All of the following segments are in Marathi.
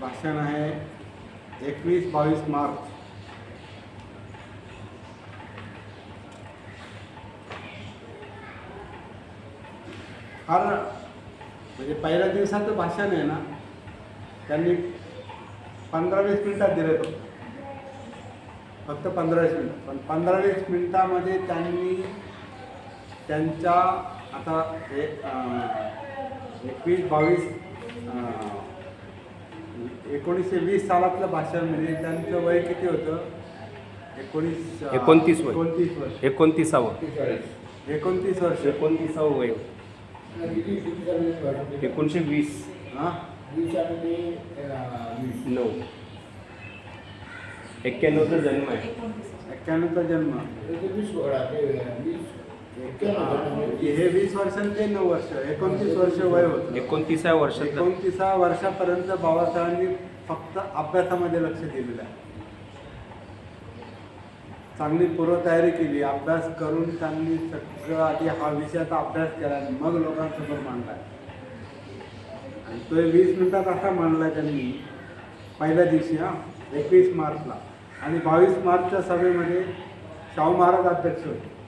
भाषण आहे एकवीस बावीस मार्च. फार म्हणजे पहिल्या दिवसाचं भाषण आहे ना त्यांनी पंधरा वीस मिनिटात दिलं तो फक्त पंधरा वीस मिनिट. पण पंधरा वीस मिनिटामध्ये त्यांनी त्यांच्या आता हे एकवीस बावीस एकोणीसशे वीस सालातलं भाषण म्हणजे त्यांचं वय किती होतं? एकोणीस एकोणतीस वय. एकोणतीस वर्ष. एकोणतीसावं. एकोणतीस वर्ष. एकोणतीसावं वय. एकोणीसशे वीस. हां? नऊ. एक्क्याण्णवचा जन्म आहे. एक्क्याण्णवचा जन्म. हे वीस वर्ष आणि ते नऊ वर्ष एकोणतीस वर्ष वय होतं. एकोणतीसाव्या वर्षात एकोणतीसा वर्षापर्यंत बाबासाहेबांनी फक्त अभ्यासामध्ये लक्ष दिलेलं आहे. चांगली पूर्वतयारी केली अभ्यास करून त्यांनी सगळं आधी हा विषयाचा अभ्यास केला आणि मग लोकांसमोर मांडला. आणि तो वीस मिनिटात असा मांडला त्यांनी पहिल्या दिवशी हा एकवीस मार्चला. आणि बावीस मार्चच्या सभेमध्ये शाहू महाराज अध्यक्ष होते.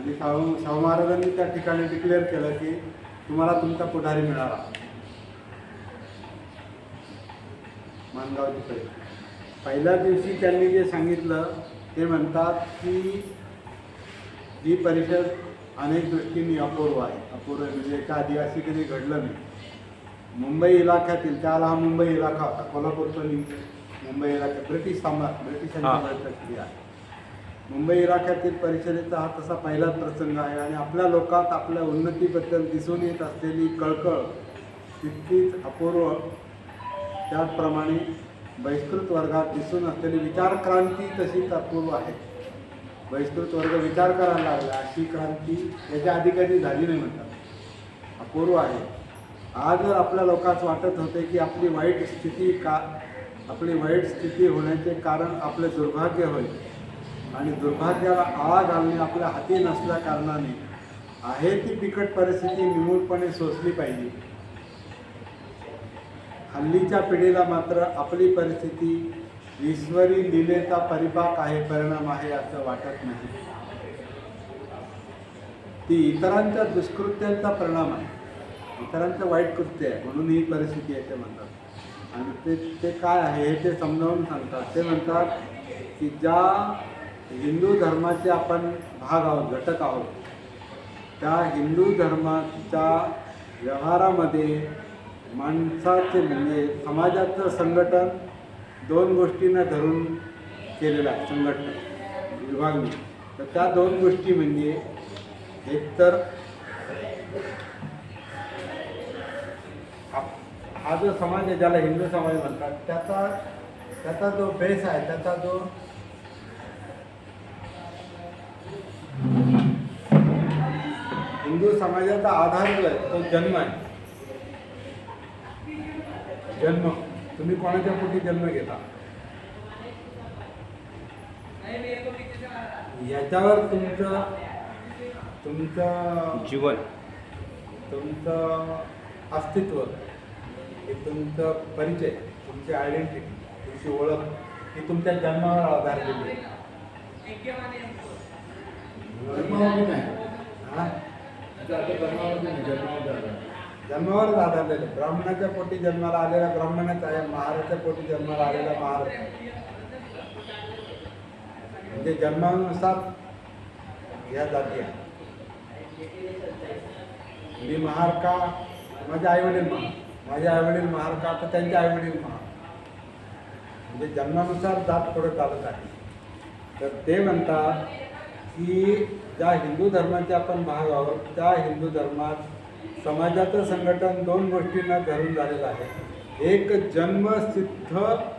आणि शाहू शाहू महाराजांनी त्या ठिकाणी डिक्लेअर केलं की तुम्हाला तुमचा पुढारी मिळाला. मानगावची परिषद पहिल्या दिवशी त्यांनी जे सांगितलं ते म्हणतात की ही परिषद अनेक दृष्टीने अपूर्व आहे. अपूर्व म्हणजे एका आदिवासी कधी घडलं नाही. मुंबई इलाख्यातील त्याला हा मुंबई इलाखा होता कोल्हापूरचा मुंबई इलाका ब्रिटिश साम्राज्य हा. वेळेतली आहे. मुंबई इलाख्यातील परिषदेचा हा तसा पहिलाच प्रसंग आहे आणि आपल्या लोकात आपल्या उन्नतीबद्दल दिसून येत असलेली कळकळ तितकीच अपूर्व. त्याचप्रमाणे बहिष्कृत वर्गात दिसून असलेली विचारक्रांती तशीच अपूर्व आहे. बहिष्कृत वर्ग विचार करायला लागला अशी क्रांती याच्या आधी कधी झाली नाही म्हणतात. अपूर्व आहे. आज जर आपल्या लोकांस वाटत होते की आपली वाईट स्थिती का आपली वाईट स्थिती होण्याचे कारण आपले दुर्भाग्य होईल आणि दुर्भाग्याला आळा घालणे आपल्या हाती नसल्या कारणाने आहे ती बिकट परिस्थिती निमूळपणे सोसली पाहिजे. हल्लीच्या पिढीला मात्र आपली परिस्थिती ईश्वरी लिलेचा परिपाक आहे परिणाम आहे असं वाटत नाही. ती इतरांच्या दुष्कृत्यांचा परिणाम आहे. इतरांचं वाईट कृत्य आहे म्हणून ही परिस्थिती आहे ते म्हणतात. आणि ते ते काय आहे हे ते समजावून सांगतात. ते म्हणतात की ज्या हिंदू धर्माचे आपण भाग आहोत घटक आहोत. त्या हिंदू धर्माच्या व्यवहारामध्ये माणसाचे म्हणजे समाजाचं संघटन दोन गोष्टींना धरून केलेलं आहे संघटन विभागणी. तर त्या दोन गोष्टी म्हणजे एकतर आप- हा जो समाज आहे ज्याला हिंदू समाज म्हणतात त्याचा त्याचा जो बेस आहे त्याचा जो हिंदू समाजाचा आधार जो आहे तो जन्म आहे. जन्म. तुम्ही कोणाच्या पोटी जन्म घेता? याच्यावर तुमचं तुमचं जीवन. तुमचं अस्तित्व हे तुमचं परिचय तुमची आयडेंटिटी तुमची ओळख ही तुमच्या जन्मावर आधारलेली आहे. जन्मावर जन्मावरच आधारलेलं ब्राह्मणाच्या पोटी जन्माला आलेला ब्राह्मणच आहे महाराजच्या पोटी जन्माला आलेला महाराज म्हणजे जन्मानुसार ह्या जाती आहे मी महार का माझे आईवडील महार. माझे आईवडील महार का तर त्यांचे आईवडील महार. म्हणजे जन्मानुसार जात पुढे चालत आहे. तर ते म्हणतात की ज्या हिंदू धर्माचे आपण भाग आहोत त्या हिंदू धर्मात समाजाचं संघटन दोन गोष्टींना धरून झालेलं आहे. एक जन्मसिद्ध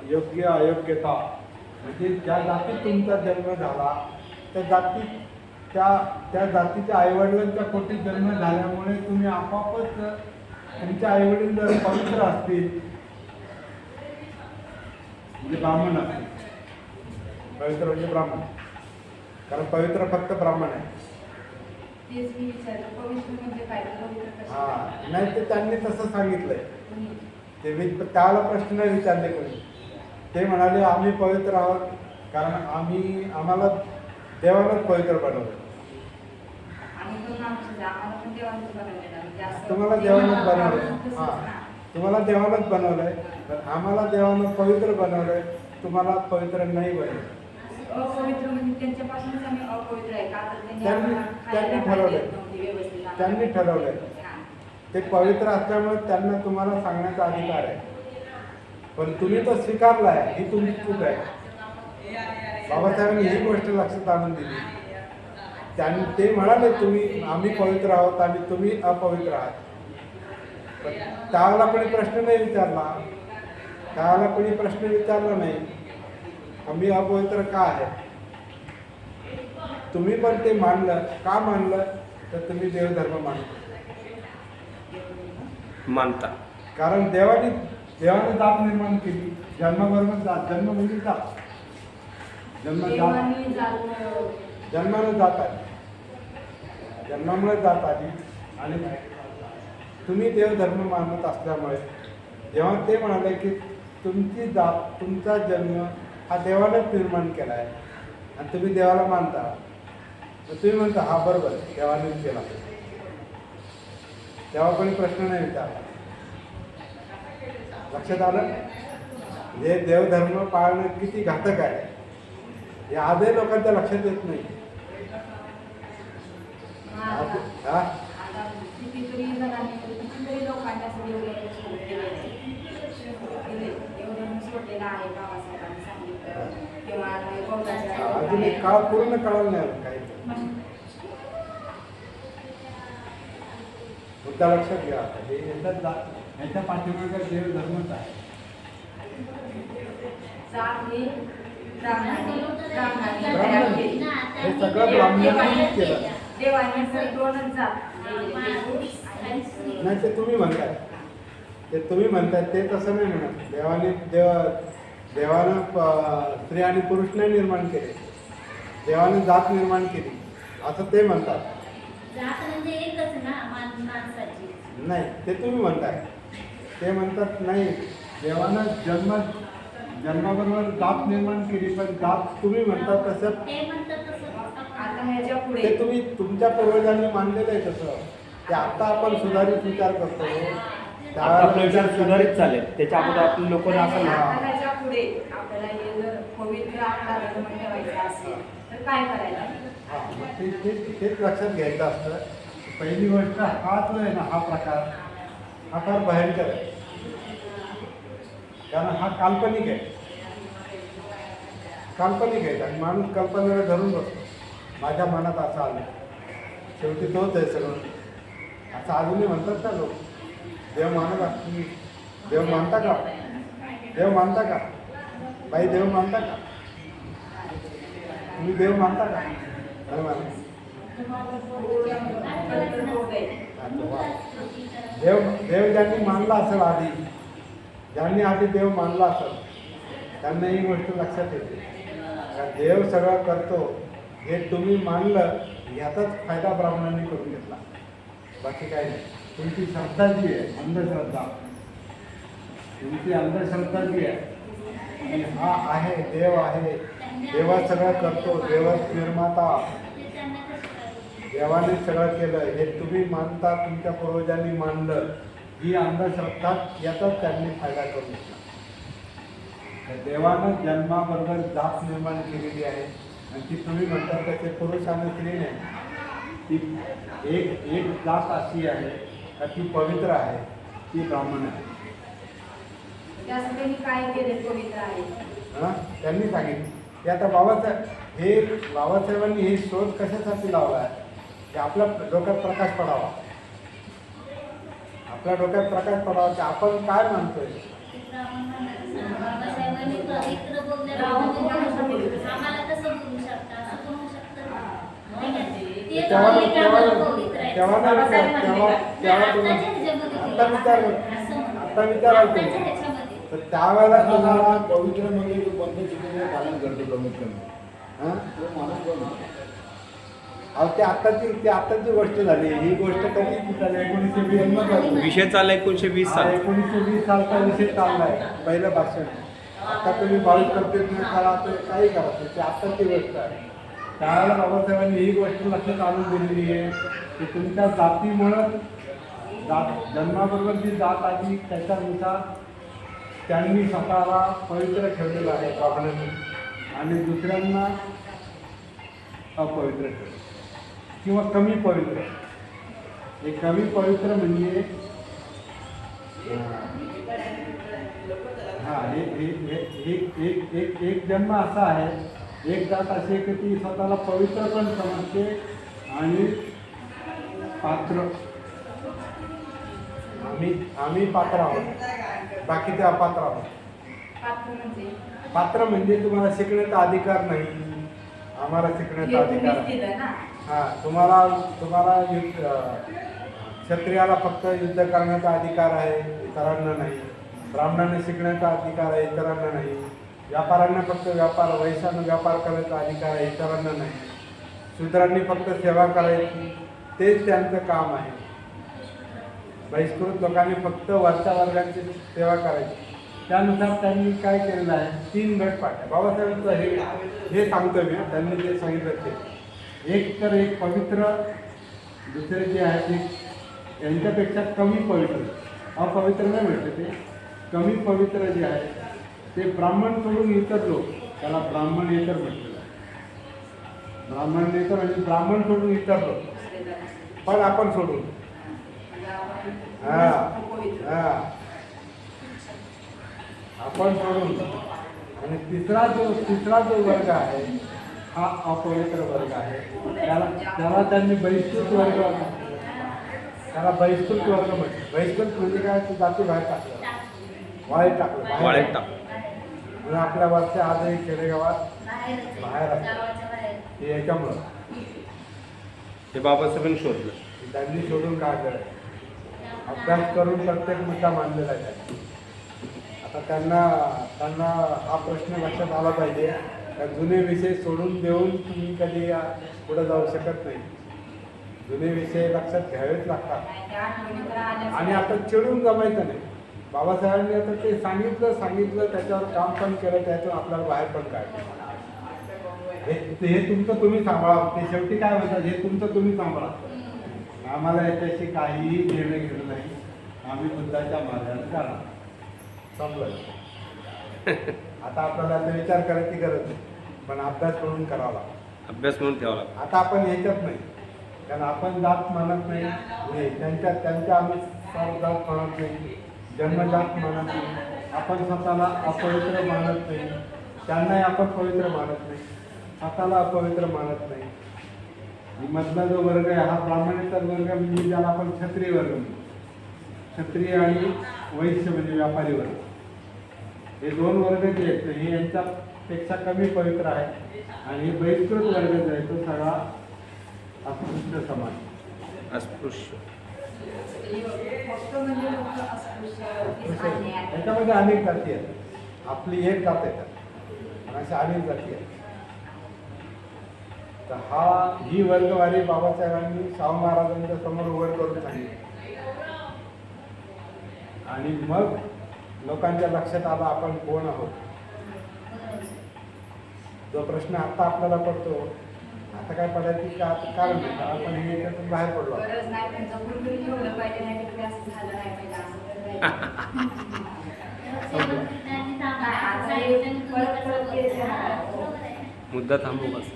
योग्य अयोग्यता. म्हणजे ज्या जातीत तुमचा जन्म झाला त्या जातीत त्या त्या जातीच्या आईवडिलांच्या पोटी जन्म झाल्यामुळे तुम्ही आपापच तुमचे आईवडील जर पवित्र असतील म्हणजे ब्राह्मण असतील. पवित्र म्हणजे ब्राह्मण. कारण पवित्र फक्त ब्राह्मण आहे. म्हणजे हा नाही ते त्यांनी तसं सांगितलंय. ते त्याला प्रश्न नाही विचारले कोणी. ते म्हणाले आम्ही पवित्र आहोत कारण आम्ही आम्हाला देवालाच पवित्र बनवलं आहे. म्हणजे तुम्हाला देवानंच तसंच हां. तुम्हाला देवानंच बनवलंय पण आम्हाला देवानं पवित्र बनवलंय तुम्हाला पवित्र नाही बनवलं अपवित्र म्हणजे त्यांच्यापासूनच आम्ही अपवित्र आहे का तर त्यांनी त्यांनी- आम्हाला त्यांनी खायला ठरवलंय. नव्हती व्यवस्थित आम्हाला. त्यांनी ठरवलंय. हां. ते पवित्र असल्यामुळे त्यांना तुम्हाला सांगण्याचा अधिकार आहे पण तुम्ही तो स्वीकारला आहे ही तुमची चूक आहे बाबासाहेबांनी ही गोष्ट लक्षात आणून दिली त्यांनी ते म्हणाले तुम्ही आम्ही पवित्र आहोत आणि तुम्ही अपवित्र आहात पण त्यावेळेला कोणी प्रश्न नाही विचारला त्यावेळेला कोणी प्रश्न विचारला नाही आम्ही अपवित्र का आहे? तुम्ही पण ते मानलं. का मानलं? तर तुम्ही देवधर्म मानता. मानता. कारण देवाने देवाने जात निर्माण केली. जन्माबरोबर जात जन्म म्हणजे जात जन्म जात जन्मानं जात आली जन्मामुळे जात आली. आणि तुम्ही देवधर्म मानत असल्यामुळे जेव्हा ते म्हणाले की तुमची जात तुमचा जन्म हा देवानेच निर्माण केला आहे आणि तुम्ही देवाला मानता. तर तुम्ही म्हणता हा बरोबर देवानेच केला. तेव्हा कोणी प्रश्न नाही विचारला. लक्षात आलं? हे देवधर्म पाळणं किती घातक आहे. हे आजही लोकांच्या लक्षात येत नाही. हा? आता कितीतरी जणांनी कितीतरी लोकांनी असं देवधर्म सोडलेलं आहे. केले. देवधर्म सोडलेला आहे बाबासाहेबांनी सांगितलं किंवा ते एक काळ पूर्ण कळालं नाही काही मुद्दा लक्षात घ्या आता. हे याच्यात जा- याच्या पाठीमागे देव धर्मच आहे ही ब्राह्मणांनी. केली. सगळं केलं. नाही ते तुम्ही म्हणताय ते तुम्ही म्हणताय ते तसं नाही म्हणत देवाने देव देवानं स्त्री आणि पुरुष नाही निर्माण केले देवाने जात निर्माण केली. असं ते म्हणतात. जात म्हणजे एकच ना मान माणसाची. नाही ते तुम्ही म्हणताय. ते म्हणतात नाही देवानं जन्म जन्माबरोबर जात निर्माण केली पण जात तुम्ही म्हणतात तसं ते म्हणतात तसं. आता ह्याच्या पुढे ते तुम्ही तुमच्या पूर्वजांनी मानलेलं आहे तसं. ते आता आपण सुधारित विचार करतो. आता आपला विचार सुधारित चालेल त्याच्या अगोदर आपल्या लोकांना असं. आता ह्याच्या पुढे आपल्याला हे जर पवित्र आपला धर्म ठेवायचा असेल तर काय हा, मग ते तेच लक्षात घ्यायचं असतं. पहिली गोष्ट हा जो आहे ना हा प्रकार हा फार भयंकर आहे. कारण हा काल्पनिक आहे. काल्पनिक आहे आणि माणूस कल्पनेला धरून बसतो. माझ्या मनात असं आलं. शेवटी तोच आहे सगळं. असं अजूनही म्हणतात ना लोक देव मानत असतो देव मानता का? देव मानता का? बाई देव मानता का? तुम्ही देव मानता का? देव देव ज्यांनी मानला असेल आधी ज्यांनी आधी देव मानला असेल त्यांना ही गोष्ट लक्षात येते. देव सगळं करतो हे तुम्ही मानलं याचाच फायदा ब्राह्मणांनी करून घेतला. बाकी काही नाही. तुमची श्रद्धा जी आहे अंधश्रद्धा. तुमची अंधश्रद्धा जी आहे की हा आहे देव आहे. देवा सगळं करतो देवच निर्माता. देवाने सगळं केलं. हे तुम्ही मानता तुमच्या पूर्वजांनी मानलं. ही अंधश्रद्धा याचाच त्यांनी फायदा करून घेतला. देवानं जन्माबरोबर जात निर्माण केलेली आहे. आणि ती तुम्ही म्हणता त्याचे पुरुष आणि स्त्री नाही. ती एक एक जात अशी आहे का ती पवित्र आहे? ती ब्राह्मण आहे. त्यासाठी त्यांनी काय केले पवित्र आहे. हां? त्यांनी सांगितलं. की आता बाबासाहेब हे बाबासाहेबांनी हे शोध कशासाठी लावला आहे? की आपल्या डोक्यात प्रकाश पडावा. आपल्या डोक्यात प्रकाश पडावा की आपण काय मानतोय म्हणजे तेव्हा विचार तेव्हा तेव्हा आता विचार. आता. तर त्यावेळेला तुम्हाला पवित्र म्हणजे तो पंचशीलीचं पालन करतो कमीत कमी हां? तो माणूस कोण अहो ते आत्ताची ती आत्ताची गोष्ट झाली. ही गोष्ट कधी झाली? एकोणीसशे वीस विषय चालला एकोणीशे वीस साल. एकोणीसशे वीस सालचा विषय चाललाय. पहिलं भाषण. आता तुम्ही बावीस करते तुम्ही करा तर काही करा. ते आत्ताची गोष्ट आहे. त्यावेळेला बाबासाहेबांनी ही गोष्ट लक्षात आणून दिलेली आहे की तुमच्या जातीमुळं जात जन्माबरोबर जी जात आली त्याच्यानुसार त्यांनी स्वतःला पवित्र ठेवलेलं आहे बाबांनी आणि दुसऱ्यांना अपवित्र ठेवलं. किंवा कमी पवित्र. हे कमी पवित्र म्हणजे हा हे हे- एक एक एक एक जन्म असा आहे. एक जात अशी की ती स्वतःला पवित्र पण समजते आणि पात्र. आम्ही आम्ही पात्र आहोत. बाकीचे अपात्र आहोत. पात्र म्हणजे? तुम्हाला शिकण्याचा अधिकार नाही. आम्हाला शिकण्याचा अधिकार हा तुम्हाला तुम्हाला क्षत्रियाला फक्त युद्ध करण्याचा अधिकार आहे इतरांना नाही. ब्राह्मणांना शिकण्याचा अधिकार आहे इतरांना नाही. व्यापाऱ्यांना फक्त व्यापार वैशानं व्यापार करायचा अधिकार आहे इतरांना नाही. शूद्रांनी फक्त सेवा करायची तेच त्यांचं काम आहे. बहिष्कृत लोकांनी फक्त वरच्या वर्गाची सेवा करायची. त्यानुसार त्यांनी काय केलेलं आहे? तीन गट पाड्या बाबासाहेबांचं हे हे सांगतो मी त्यांनी जे सांगितलं ते. एक तर एक पवित्र दुसरे जे आहे ते यांच्यापेक्षा कमी पवित्र. अपवित्र नाही म्हटलं ते. कमी पवित्र जे आहे ते ब्राह्मण सोडून इतर लोक. त्याला ब्राह्मण ब्राह्मणेतर म्हटलेलं आहे. ब्राह्मणेतर म्हणजे ब्राह्मण सोडून इतर लोक. पण आपण सोडून. आपण हा. हा सोडून आणि तिसरा जो तिसरा जो वर्ग आहे हा अपवित्र वर्ग आहे. त्याला त्याला त्यांनी बहिष्कृत वर्ग त्याला बहिष्कृत वर्ग म्हटलं बहिष्कृत म्हणजे काय? ते जाती बाहेर टाकलं. वाळीत टाकलं. वाळेत टाक आणि आपल्या वरच्या आजही खेडेगावात. बाहेर बाहेर हे याच्यामुळं. हे बाबासाहेबांनी शोधलं. त्यांनी सोडून काढलं. अभ्यास करून प्रत्येक मुद्दा मांडलेला आहे. आता त्यांना त्यांना हा प्रश्न लक्षात आला पाहिजे. जुने विषय सोडून देऊन तुम्ही कधी या पुढे जाऊ शकत नाही. जुने विषय लक्षात घ्यावेच लागतात. आणि आता चिडून जमायचं नाही. बाबासाहेबांनी आता ते सांगितलं सांगितलं त्याच्यावर काम पण केलं त्याच्यावर आपल्याला बाहेर पण काढलं. हे हे तुमचं तुम्ही सांभाळा. ते शेवटी काय म्हणतात? हे तुमचं तुम्ही सांभाळा. आम्हाला याच्याशी काहीही निर्णय घेणं नाही. आम्ही बुद्धाच्या मार्गाने जाणार संपलं. आता आपल्याला आता विचार करायची गरज नाही. पण अभ्यास करून करावा लागतो. अभ्यास म्हणून लागतो. आता आपण ह्याच्यात नाही. कारण आपण जात मानत नाही. हे त्यांच्या त्यांच्या आम्ही सर्व जात मानत नाही. जन्मजात मानत नाही. आपण स्वतःला अपवित्र मानत नाही. त्यांनाही आपण पवित्र मानत नाही. स्वतःला अपवित्र मानत नाही. मधला जो वर्ग आहे हा ब्राह्मणेतर वर्ग म्हणजे ज्याला आपण क्षत्रिय वर्ग म्हणतो. क्षत्रिय आणि वैश्य म्हणजे व्यापारी वर्ग. हे दोन वर्ग जे आहेत हे यांच्यापेक्षा कमी पवित्र आहे. आणि हे बहिष्कृत वर्ग जो आहे तो सगळा अस्पृश्य समाज. अस्पृश्य. फक्त म्हणजे. याच्यामध्ये अनेक जाती आहेत. आपली एक जात आणि अशा अनेक जाती आहेत. तर हा ही वर्गवारी बाबासाहेबांनी शाहू महाराजांच्या समोर उघड करून सांगितली. आणि मग लोकांच्या लक्षात आला आपण कोण आहोत? जो प्रश्न आता आपल्याला पडतो आता काय पडायची का कारण आपण हे याच्यातून बाहेर पडलो हे. मुद्दा थांबू बस.